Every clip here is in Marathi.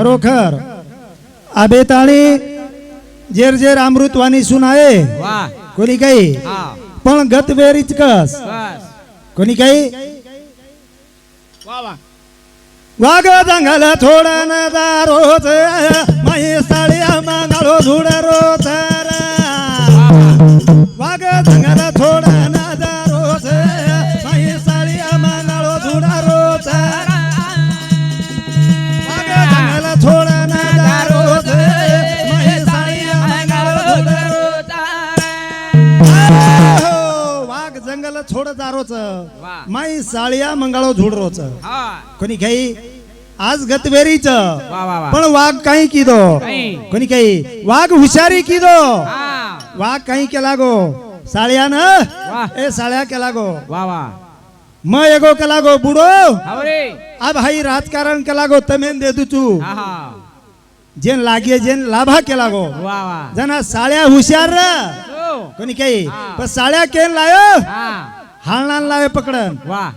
खरोखर आबेताळी जेर जेर अमृतवाणी सुन आहे वा कोणी काही पण गत वेरीच कस कोणी काही वाग जंगल थोडा न दारोच माही साळ्या मागाळो झुड रोच वाग जंगल थोडा जंगल छोड दारोच. वा. माई साळिया मंगाळो झुड रोच. हा. कोणी काही आज गतवेरीच पण वाघ काही किदो. कोणी काही वाघ हुशारी किदो. वाघ काही केला गो साळ्यान वा. ए साळ्या केला गो वा वा. म एगो केला गो बुडो अब हाई राजकारण केला गो तमेन दे तू. हा जेन लागे जेन लाभा केला गो वा वा. जना साळ्या हुशार. कोणी काही. पण साळ्या केन लायो. हा. हालनान लावे पकडन. वा.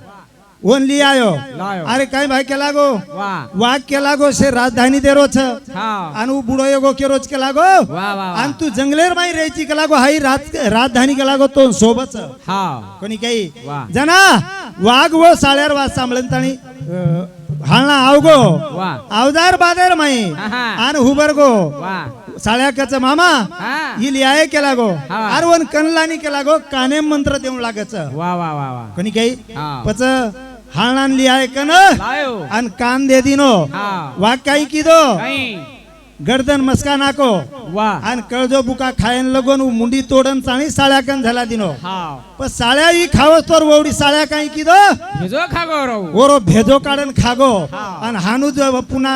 ओनली आयो. लायो. अरे काय भाई केला गो वा. वाघ केला गो से राजधानी दे रोछ हा आणि बुडो येगो के रोज केला गो वा वा. आणि तू जंगलेर माई राहायची केला गो हाई राज राजधानी केला गो तो सोबत हा. कोणी काही. जना वाघ व साळ्यार वाज सांभळन ताणी हालना आवगो. आवदार बादार माई. आणि हुबर गो साळ्याकच मामा हा. लिहाय केला गो. अरवन कनलानी केला गो काने मंत्र देऊन लागच वा वा वा वा. कोणी काही? पच हालनान लिहाय कन आणि कान दे दिनो. वाघ काही किदो? काही. गर्दन मस्का नाको. वा. आणि कळजो बुका खायन लगून मुंडी तोडन चाणी साळ्या कन झाला दिनो. हा. पण साळ्या ही खावस तर ववडी साळ्या काही किदो? हेजो खागो ओरो भेजो काढन खागो. आणि हानू जो पुन्हा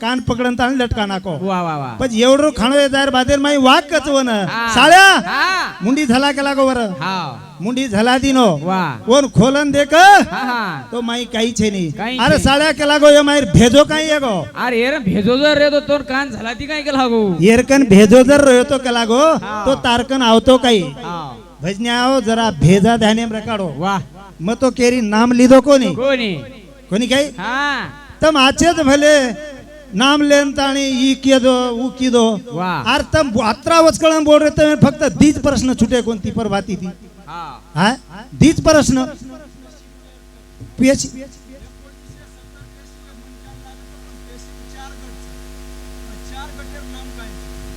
कान पकडन ताणी लटका नाको. वा वा वा. पण एवढं खाणो जायर बादेर माई वाघ कचवन. साळ्या हा. मुंडी झाला केला गो वर. हा मुंडी झाला दिनो. कोण खोलन हा हा. तो माई काही छे काही नाही अरे छे. साळ्या केला गो ये माई भेजो काही गो? अरे यार भेजो जर रे तो तोर कान झाला ती काय केला गो? येरकन भेजो जर रयो केला गो. तो तारकन आवतो काही. भजन्या आओ जरा भेजा ध्याने रकाडो. वा. मग तो केरी नाम लिधो कोणी? कोणी? कोणी काही? हा. तम आचेच भले आर तम अत्रा वचकळन बोल रे तमे फक्त दीज प्रश्न छुटे कोणती पर बाती ती हा. हा? दीज प्रश्न. पीएच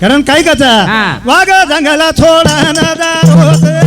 कारण काय कचा. वाग जंगला थोडा न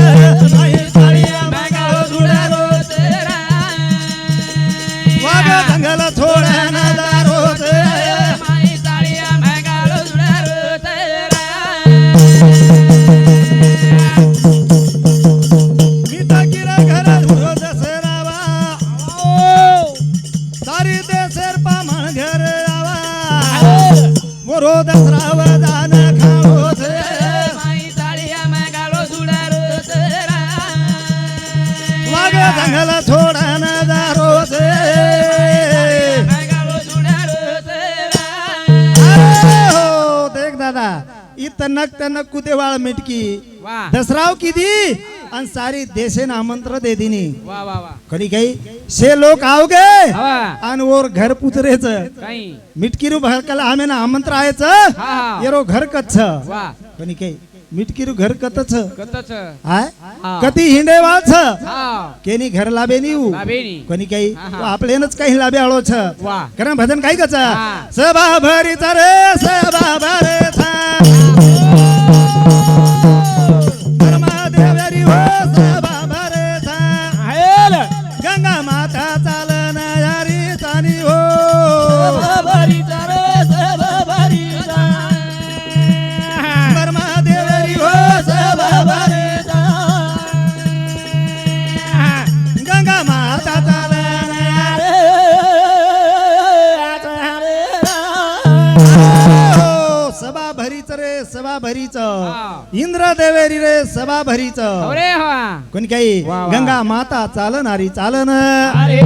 हो, देख दादा ई तनक तनक कुदे वाळ मिटकी दसराव किती? आणि सारी देशेन आमंत्र दे दिनी. वा वा वा. कधी काही? शे लोक आवगे हवा. आणि ओर घर पुतरेच. काही. मिटकिरू भरकला आम्ही ना आमंत्र आहेच हा हा. येरो घर कच्छ. वा. कधी काही? मिटकिरू घर कतच. कतच. हाय हा. कती हिंडे वाच? हा. केनी घर लाभे निऊ. लाभेनी कोणी काही? हा, हा. तो आपलेनच काही लाभे आळो छ वा कारण भजन काय कच हा. सभा भरीचा रे सभा सभा भरीच. इंद्र देवेरी रे सभा भरीच अरे कोणी काही. गंगा माता चालन. अरे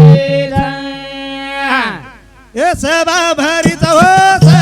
ए सभा भरीच हो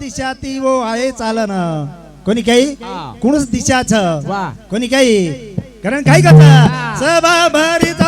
दिशा ती वो आहे चालन. कोणी काही. कुणच दिशाच. कोणी काही? कारण काय करता. हा. सभा हो भरीत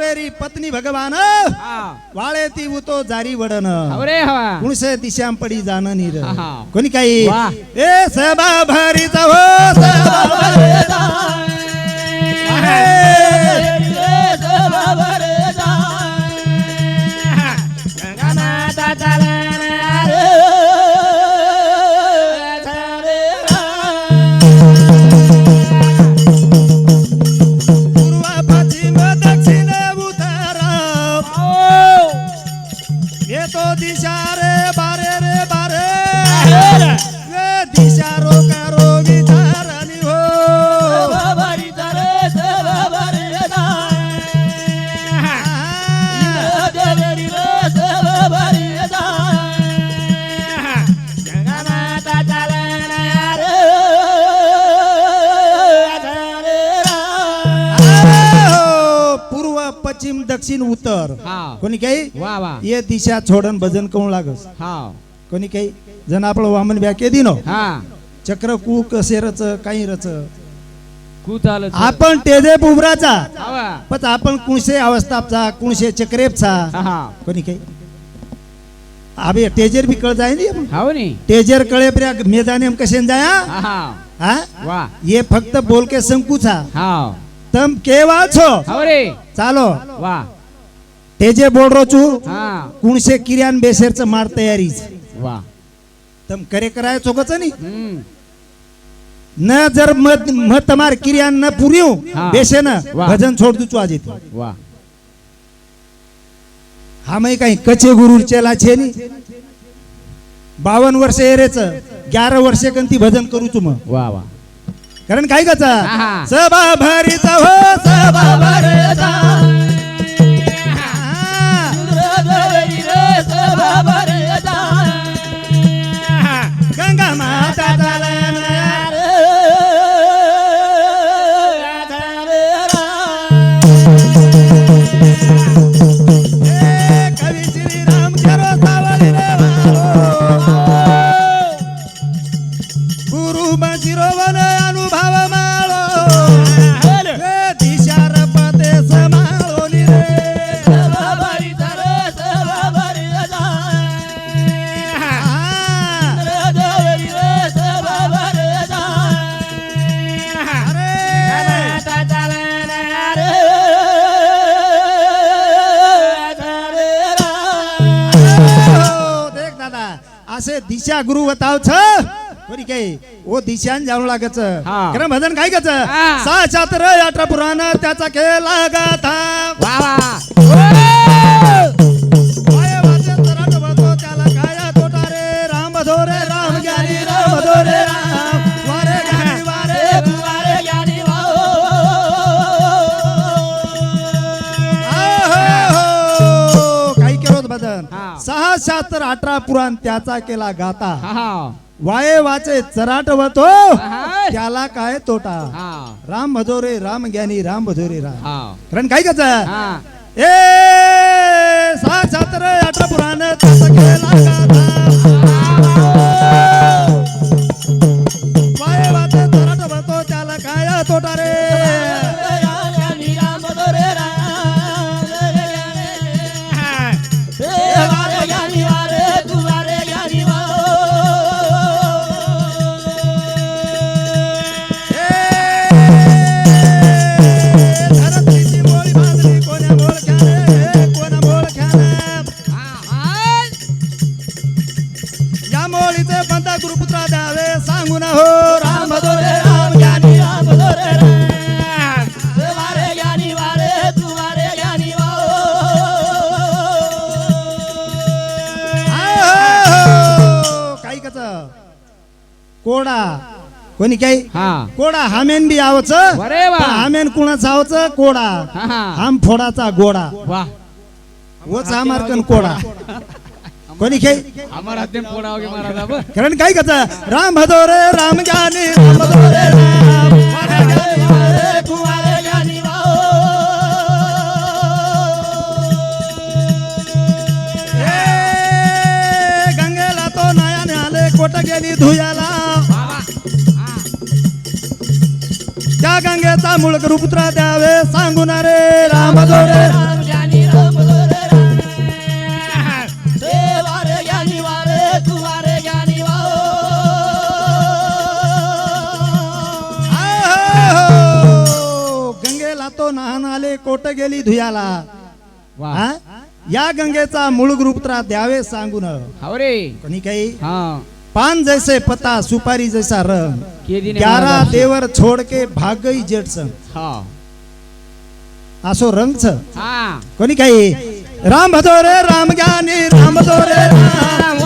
ब्रह्मदेवेरी पत्नी भगवान वाळे ती उतो जारी वडन. अरे हवा. कुणसे दिशाम पडी जाण नीर. आहा. कोणी काही? वा. ए सभा भरीत हो येतो दिशा उत्तर हा कोणी काही? वा ये दिशा छोडन भजन कोण लागस. हा कोणी काही? जण आपलं वामन ब्याके दिनो. हा. चक्र कू कसे रच काही रच. कुताल आपण तेजे बुबराचा. पण आपण कुणसे अवस्थापचा कुणसे चक्रेपचा. हा कोणी काही? अबे टेजर बी कळ जाय नी हाव नी. टेजर कळे प्र्या मेदाने हम कशेन जाया? हा हा. वा. ये फक्त बोल के संकुचा. हाव. तम केवा छो. हाव रे. चालो. वा. तेजे बोल रो चू हा. कुणसे किर्यान बेसेरच मार तयारीच वा. तम करे कराय नी. हम्म. न जर मत मत तमार किर्यान न पुरियो हा. बेसे न. भजन छोड दू आज वा. हा मै काही कचे गुरु चेला छे नी. बावन वर्ष एरेच ग्यारा वर्ष कंती भजन करू तू मग वा वा. कारण काय कचा आहा. सभा भरीत हो सभा भरीत असे दिशा गुरु बताव छ? कोणी काही? ओ दिशान लागच हा. कारण भजन काय गच हा. सा चातर अठरा पुराण त्याचा खेळ गाथा वा वा. सहा शास्त्र अठरा पुराण त्याचा केला गाता. वाये वाचे चराट वतो. त्याला काय तोटा? हा. राम भजोरे राम ज्ञानी राम भजोरे राम. कारण काय कच हा. ए सहा शास्त्र अठरा पुराण त्याचा केला गाथा हा. कोडा हामेन बी आवच. हामेन कुणाचं आवच? कोडा. हाम फोडाचा गोडा. वच आमारकन कोडा. कोणी बरं. कारण काय कच राम भदोरे राम ज्ञानी राम भदोरे राम वारे गंगेचा मूळ गुरुपुत्रा द्यावे सांगून रे राम. गंगेला तो नाहन आले कोट गेली धुयाला. वा. हा? या गंगेचा मूळ गुरुपुत्रा द्यावे सांगून. हाव रे कोणी काही? हा. पान जैसे पता सुपारी जैसा रंग। ग्यारह देवर छोड़ के भाग गई जेठ संग असो रंग छ कोणी काही? राम भदोरे राम ज्ञानी राम भदोरे राम।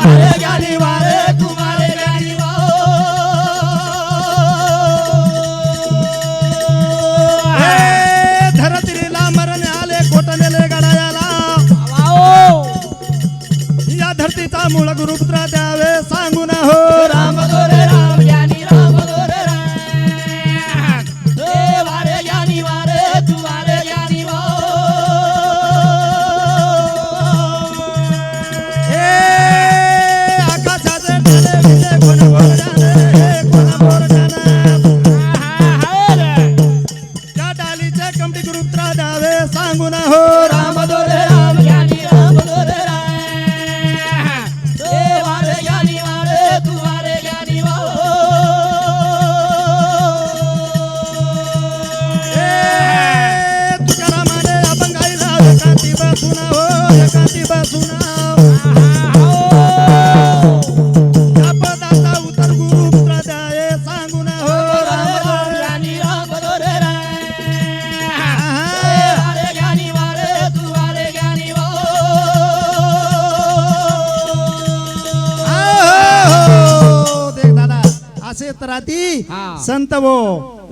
हा. संत वो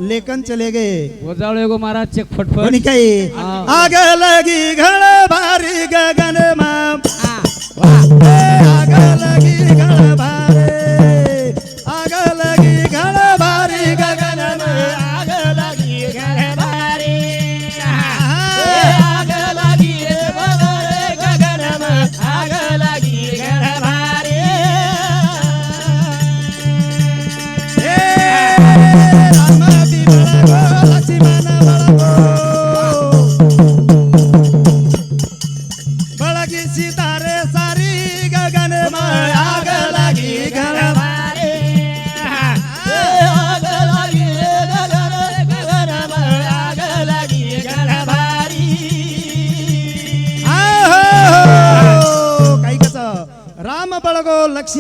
लेखन चले गे वजावळे गो महाराज चेक फटफट कोणी काही. आग लगी घळ भारी गगन हा. आग लगी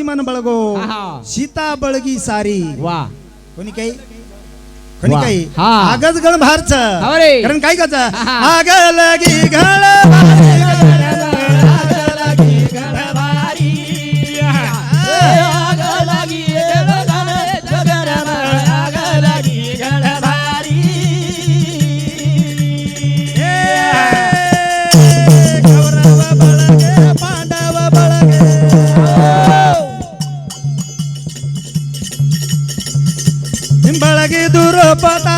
बळगो लक्ष्मण बळगो. सीता बळगी सारी वा कोणी काही कोणी. काही हा. आगच गण भारच. कारण काय कच. आग लगी घळ बळगी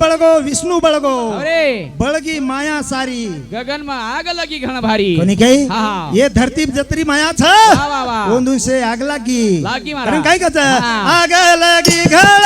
बळगो विष्णू बळगो अरे बळगी माया सारी गगन मा आग लगी घण भारी कोणी काही हा. ये धरती जत्री माया छ. कोण से आग लागी लागी मारा. कारण काय हा. आग लागी घळ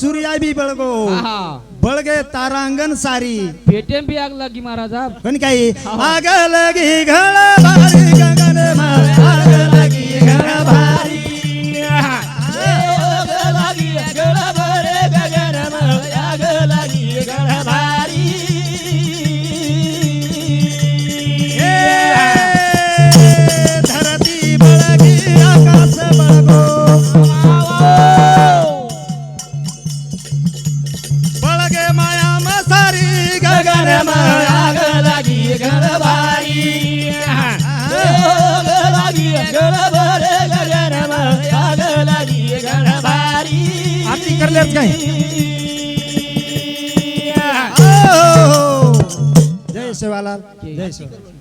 सूर्या बी बळगो बळगे तारांगण सारी। पेटेम बी आग लागी महाराजा पण काही? आग लगी घळ भारी गगन आग लगी घळ Gracias.